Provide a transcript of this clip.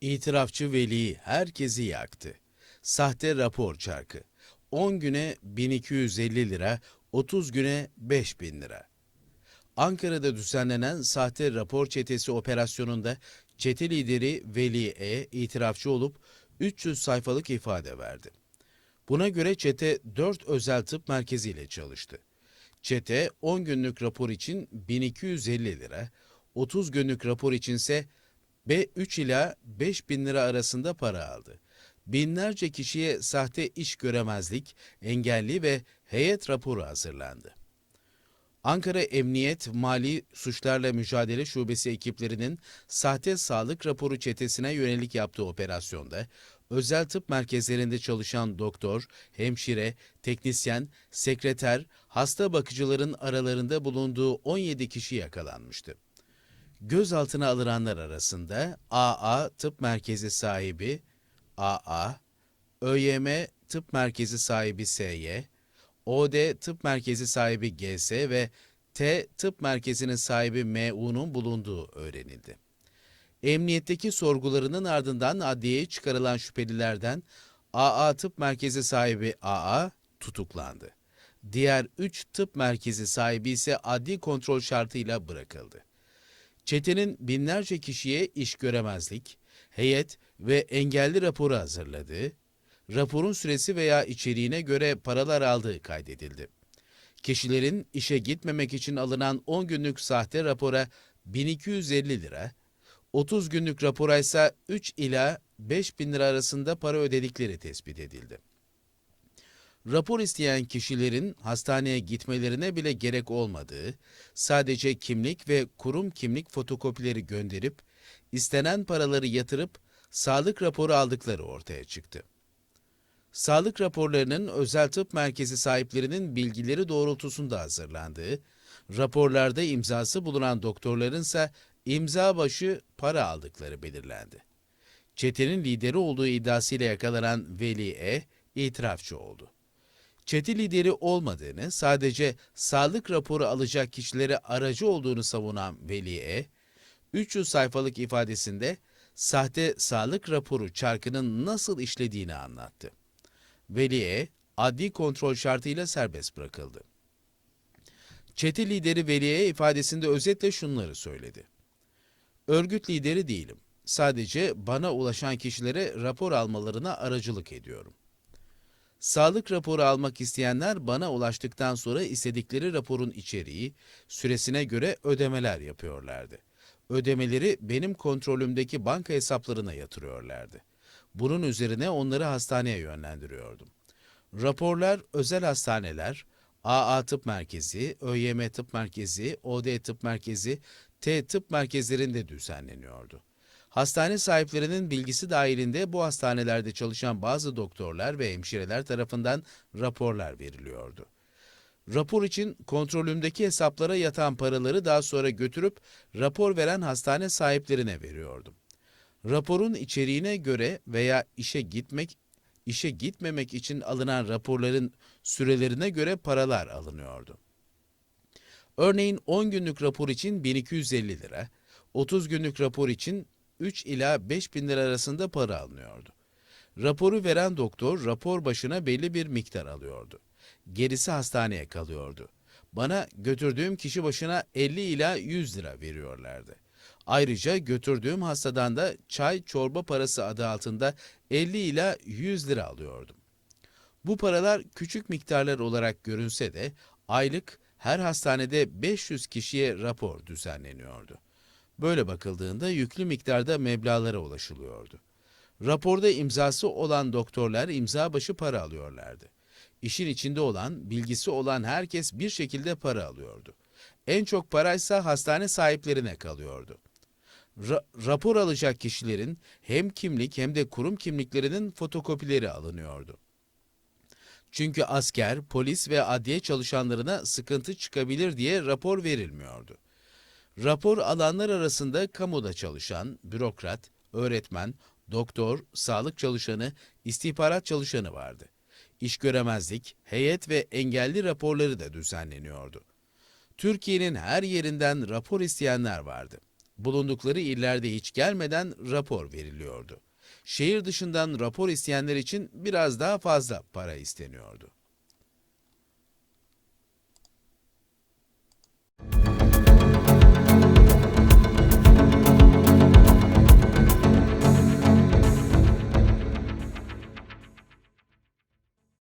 İtirafçı Veli herkesi yaktı. Sahte rapor çarkı. 10 güne 1250 lira, 30 güne 5000 lira. Ankara'da düzenlenen sahte rapor çetesi operasyonunda çete lideri Veli E. itirafçı olup 300 sayfalık ifade verdi. Buna göre çete 4 özel tıp merkeziyle çalıştı. Çete 10 günlük rapor için 1250 lira, 30 günlük rapor içinse B3 ila 5 bin lira arasında para aldı. Binlerce kişiye sahte iş göremezlik, engelli ve heyet raporu hazırlandı. Ankara Emniyet Mali Suçlarla Mücadele Şubesi ekiplerinin sahte sağlık raporu çetesine yönelik yaptığı operasyonda özel tıp merkezlerinde çalışan doktor, hemşire, teknisyen, sekreter, hasta bakıcıların aralarında bulunduğu 17 kişi yakalanmıştı. Gözaltına alınanlar arasında AA Tıp Merkezi sahibi AA, ÖYM Tıp Merkezi sahibi SY, OD Tıp Merkezi sahibi GS ve T Tıp Merkezi'nin sahibi MU'nun bulunduğu öğrenildi. Emniyetteki sorgularının ardından adliyeye çıkarılan şüphelilerden AA Tıp Merkezi sahibi AA tutuklandı. Diğer 3 tıp merkezi sahibi ise adli kontrol şartıyla bırakıldı. Çetenin binlerce kişiye iş göremezlik, heyet ve engelli raporu hazırladığı, raporun süresi veya içeriğine göre paralar aldığı kaydedildi. Kişilerin işe gitmemek için alınan 10 günlük sahte rapora 1250 lira, 30 günlük rapora ise 3 ila 5 bin lira arasında para ödedikleri tespit edildi. Rapor isteyen kişilerin hastaneye gitmelerine bile gerek olmadığı, sadece kimlik ve kurum kimlik fotokopileri gönderip, istenen paraları yatırıp sağlık raporu aldıkları ortaya çıktı. Sağlık raporlarının özel tıp merkezi sahiplerinin bilgileri doğrultusunda hazırlandığı, raporlarda imzası bulunan doktorların ise imza başı para aldıkları belirlendi. Çetenin lideri olduğu iddiasıyla yakalanan Veli E. itirafçı oldu. Çete lideri olmadığını, sadece sağlık raporu alacak kişilere aracı olduğunu savunan Veli E. 300 sayfalık ifadesinde sahte sağlık raporu çarkının nasıl işlediğini anlattı. Veli'ye adli kontrol şartıyla serbest bırakıldı. Çete lideri Veli'ye ifadesinde özetle şunları söyledi. Örgüt lideri değilim. Sadece bana ulaşan kişilere rapor almalarına aracılık ediyorum. Sağlık raporu almak isteyenler bana ulaştıktan sonra istedikleri raporun içeriği, süresine göre ödemeler yapıyorlardı. Ödemeleri benim kontrolümdeki banka hesaplarına yatırıyorlardı. Bunun üzerine onları hastaneye yönlendiriyordum. Raporlar özel hastaneler, AA Tıp Merkezi, ÖYM Tıp Merkezi, OD Tıp Merkezi, T Tıp Merkezlerinde düzenleniyordu. Hastane sahiplerinin bilgisi dahilinde bu hastanelerde çalışan bazı doktorlar ve hemşireler tarafından raporlar veriliyordu. Rapor için kontrolümdeki hesaplara yatan paraları daha sonra götürüp rapor veren hastane sahiplerine veriyordum. Raporun içeriğine göre veya işe gitmek işe gitmemek için alınan raporların sürelerine göre paralar alınıyordu. Örneğin 10 günlük rapor için 1250 lira, 30 günlük rapor için 3 ila 5 bin lira arasında para alınıyordu. Raporu veren doktor rapor başına belli bir miktar alıyordu. Gerisi hastaneye kalıyordu. Bana götürdüğüm kişi başına 50 ila 100 lira veriyorlardı. Ayrıca götürdüğüm hastadan da çay çorba parası adı altında 50 ila 100 lira alıyordum. Bu paralar küçük miktarlar olarak görünse de aylık her hastanede 500 kişiye rapor düzenleniyordu. Böyle bakıldığında yüklü miktarda meblağlara ulaşılıyordu. Raporda imzası olan doktorlar imza başı para alıyorlardı. İşin içinde olan, bilgisi olan herkes bir şekilde para alıyordu. En çok paraysa hastane sahiplerine kalıyordu. Ra- rapor alacak kişilerin hem kimlik hem de kurum kimliklerinin fotokopileri alınıyordu. Çünkü asker, polis ve adliye çalışanlarına sıkıntı çıkabilir diye rapor verilmiyordu. Rapor alanlar arasında kamuda çalışan, bürokrat, öğretmen, doktor, sağlık çalışanı, istihbarat çalışanı vardı. İş göremezlik, heyet ve engelli raporları da düzenleniyordu. Türkiye'nin her yerinden rapor isteyenler vardı. bulundukları illerde hiç gelmeden rapor veriliyordu. Şehir dışından rapor isteyenler için biraz daha fazla para isteniyordu.